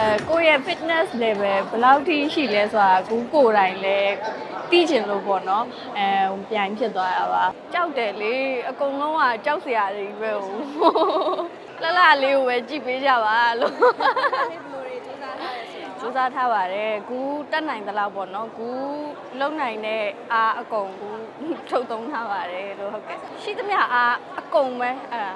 အဲကိုယ့်ရဲ့ fitness level ဘယ်လောက်ထိရှိလဲဆိုတာကူကိုယ်တိုင်လည်းသိချင်လို့ပေါ့နော်အဲပြန်ဖြစ်သွားတာပါကြောက်တယ်လေအကုန်လုံးကကြောက်စရာတွေပဲဟိုလှလှလေးကိုပဲကြည့်ပေးကြပါလို့စူးစမ်းထားပါတယ်ကူတက်နိုင်သလောက်ပေါ့နော်ကူလုံနိုင်တဲ့အားအကုန်ကူထုတ်သုံးထားပါတယ်လို့ဟုတ်ကဲ့ရှိသမျှအားအကုန်ပဲအဲ့ဒါ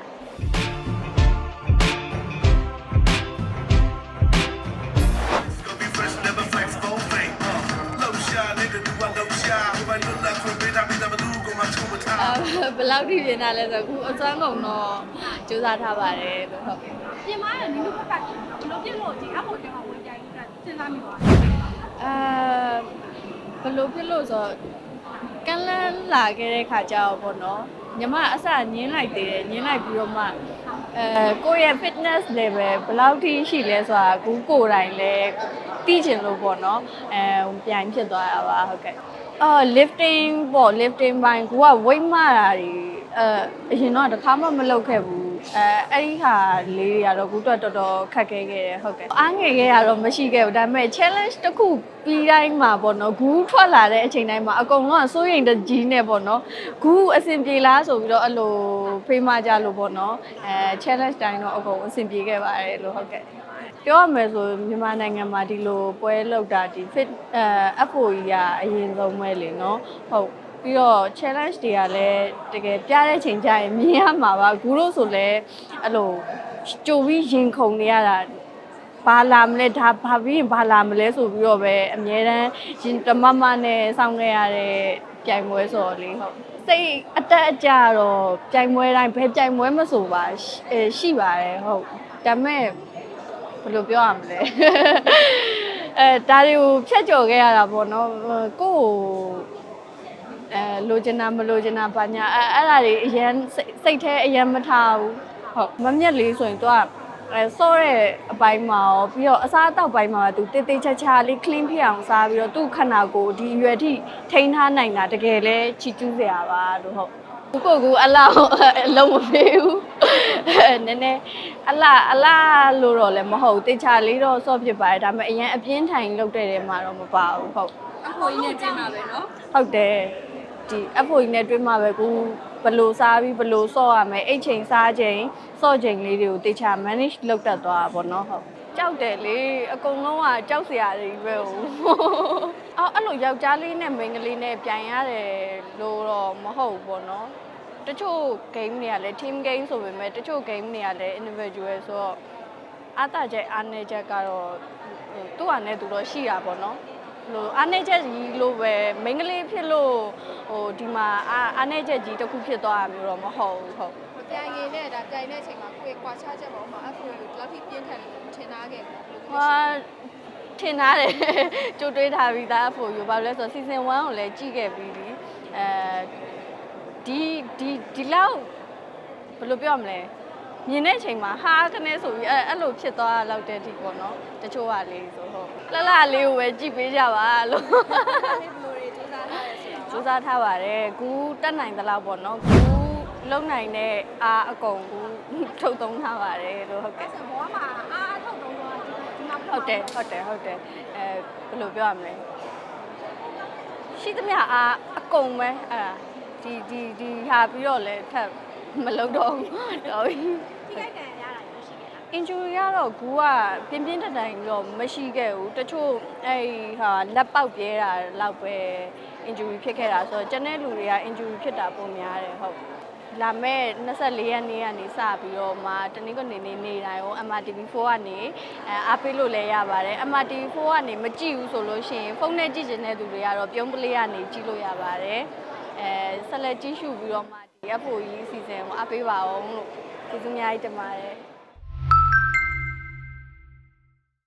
ဘယ်လောက်ထိပြင်တာလဲဆိုတော့အခုအစွမ်းကုန်တော့စူးစမ်းထားပါတယ်လို့ဟုတ်ကဲ့ပြင်မာရဲ့နင်တို့ဘက်ကဘယ်လိုပြစ်လို့ဒီအဖို့တင်မှာဝင်ကြိုင်တာစဉ်းစားမိပါလားအာဘယ်လိုဖြစ်လို့ဆိုတော့ကန်းလန်းလာခဲ့တဲ့ခါကျတော့ပေါ့နော်ညီမအစညင်းလိုက်သေးတယ်ညင်းလိုက်ပြီးတော့မှအဲကိုယ့်ရဲ့ fitness level ဘယ်လောက်ထိရှိလဲဆိုတာကူကိုယ်တိုင်လည်း သိချင်လို့ပေါ့နော်အဲပြန်ဖြစ်သွားတာပါဟုတ်ကဲ့အော် lifting ပေါ့ lifting ဘိုင်းကူက weight မတာတွေအဲအရင်တော့တစ်ခါမှမလုပ်ခဲ့ဘူးအဲအဲ့ဒီဟာလေးတွေကတော့ကူတော့တော်တော်ခက်ခဲခဲ့တယ်ဟုတ်ကဲ့အားငယ်ခဲ့ရတော့မရှိခဲ့ဘူးဒါပေမဲ့ challenge တစ်ခုပြီးတိုင်းမှာပေါ့နော်ဂူးထွက်လာတဲ့အချိန်တိုင်းမှာအကုန်လုံးကစိုးရိမ်တဲ့ကြီးနဲ့ပေါ့နော်ဂူးအဆင်ပြေလားဆိုပြီးတော့အဲ့လိုဖေးမကြလို့ပေါ့နော်အဲ challenge တိုင်းတော့အကုန်အဆင်ပြေခဲ့ပါတယ်လို့ဟုတ်ကဲ့ ပြောရမယ်ဆိုမြန်မာနိုင်ငံမှာဒီလိုပွဲလောက်တာဒီ fit အဲ FOE ကအရင်ဆုံးပဲလေနော်ဟုတ်ပြီးတော့ challenge တွေကလည်းတကယ်ပြတဲ့ချိန်ကျရင်မြင်ရမှာပါဂူတို့ဆိုလည်းအဲ့လိုကြိုပြီးရင်ခုန်နေရတာဘာလာမလဲဒါဘာပြီးရင်ဘာလာမလဲဆိုပြီးတော့ပဲအများတန်းရင်တမမနဲ့စောင့်ခဲ့ရတဲ့ပြိုင်ပွဲဆိုတော့လေဟုတ်စိတ်အတက်အကျတော့ပြိုင်ပွဲတိုင်းဘယ်ပြိုင်ပွဲမဆိုပါရှိအဲရှိပါတယ်ဟုတ်ဒါပေမဲ့ ဘယ်လိုပြောရမလဲအဲဒါတွေကိုဖြတ်ကျော်ခဲ့ရတာပေါ့နော်ကိုယ့်ကိုအဲလိုချင်တာမလိုချင်တာဘာညာအဲအဲ့ဒါတွေအရန်စိတ်စိတ်แท้အရန်မထားဘူးဟုတ်မမျက်လေးဆိုရင်သူကအဲစောတဲ့အပိုင်းမှာရောပြီးတော့အစားအသောက်ပိုင်းမှာသူတေးသေးချာချာလေး clean ဖြစ်အောင်စားပြီးတော့သူ့ခန္ဓာကိုယ်ဒီအရွယ်ထိထိန်းထားနိုင်တာတကယ်လဲချီကျူးစရာပါလို့ဟုတ် ကိုကိုကူအလားအလုံးမပေးဘူးနည်းနည်းအလားအလားလို့တော့လည်းမဟုတ်တေချာလေးတော့ဆော့ဖြစ်ပါတယ်ဒါပေမဲ့အရင်အပြင်းထိုင်လုပ်တဲ့တဲမှာတော့မပါဘူးဟုတ်အဖို့ကြီးနဲ့ကျင်းမှာပဲနော်ဟုတ်တယ်ဒီအဖိုကြီးနဲ့တွင်းမှာပဲကူဘယ်လိုစားပြီးဘယ်လိုဆော့ရမယ်အိတ်ချိန်စားချိန်ဆော့ချိန်လေးတွေကိုတေချာ manage လုပ်တတ်သွားတာပေါ့နော်ဟုတ် ကြောက်တယ်လေအကုန်လုံးကကြောက်စရာတွေပဲဟိုအော်အဲ့လိုယောက်ျားလေးနဲ့မိန်းကလေးနဲ့ပြန်ရတယ်လို့တော့မဟုတ်ဘူးပေါ့နော်တချို့ game တွေကလည်း team game ဆိုပေမဲ့တချို့ game တွေကလည်း individual ဆိုတော့အားတာချက်အားနေချက်ကတော့ဟိုသူ့ဟာနဲ့သူတော့ရှိတာပေါ့နော်ဟိုအားနေချက်ကြီးလို့ပဲမိန်းကလေးဖြစ်လို့ဟိုဒီမှာအားအားနေချက်ကြီးတစ်ခုဖြစ်သွားတာမျိုးတော့မဟုတ်ဘူးဟုတ်ကြိုင်ရင်နဲ့ဒါကြိုင်တဲ့အချိန်မှာကိုယ်ကွာခြားချက်ပေါ့မှာအဖို့ကြီးလောက်ထိပြင်းထန်တယ်လို့ ထင်သားခဲ့တယ်လို့ဟာထင်ထားတယ်ကြိုတွေးထားပြီးသားအဖို့ယူပါလို့လဲဆိုတော့ season 1ကိုလည်းကြည့်ခဲ့ပြီးပြီအဲဒီဒီဒီလောက်ဘယ်လိုပြောရမလဲမြင်တဲ့အချိန်မှာဟာကနေဆိုပြီးအဲ့အဲ့လိုဖြစ်သွားလောက်တဲ့အထိပေါ့နော်တချို့ကလေးဆိုဟုတ်လှလှလေးကိုပဲကြည့်ပေးကြပါလို့ဘယ်လိုတွေစူးစမ်းထားရဲဆိုတာစူးစမ်းထားပါတယ်ကူတက်နိုင်သလောက်ပေါ့နော်ကူ လုံနိုင်တဲ့အားအကုန်ကူထုတ်သုံးထားပါတယ်လို့ဟုတ်ကဲ့အဲ့ဆိုဘောမှာအားအထုတ်တော့တော့ဒီမှာဟုတ်တယ်ဟုတ်တယ်ဟုတ်တယ်အဲဘယ်လိုပြောရမလဲရှိသမျှအားအကုန်ပဲအဲ့ဒါဒီဒီဒီဟာပြီးတော့လဲထပ်မလုပ်တော့ဘူးတော်ပြီထိခိုက်ကန်ရတာရရှိခဲ့တာ injury ကတော့ကူကပြင်းပြင်းထန်ထန်တော့မရှိခဲ့ဘူးတချို့အဲ့ဟာလက်ပေါက်ပြဲတာလောက်ပဲ injury ဖြစ်ခဲ့တာဆိုတော့ကျန်တဲ့လူတွေက injury ဖြစ်တာပုံများတယ်ဟုတ် လာမဲ့24ရက်နေ့ကနေစပြီးတော့မှတနင်္ဂနွေနေ့နေ့တိုင်းရော MRTV4 ကနေအဲအားပေးလို့လည်းရပါတယ် MRTV4 ကနေမကြည့်ဘူးဆိုလို့ရှိရင်ဖုန်းနဲ့ကြည့်ချင်တဲ့သူတွေကတော့ပြုံးပလေးကနေကြည့်လို့ရပါတယ်အဲဆက်လက်ကြည့်ရှုပြီးတော့မှဒီ FOE အစီအစဉ်ကိုအားပေးပါအောင်လို့ကျေးဇူးအများကြီးတင်ပါတယ်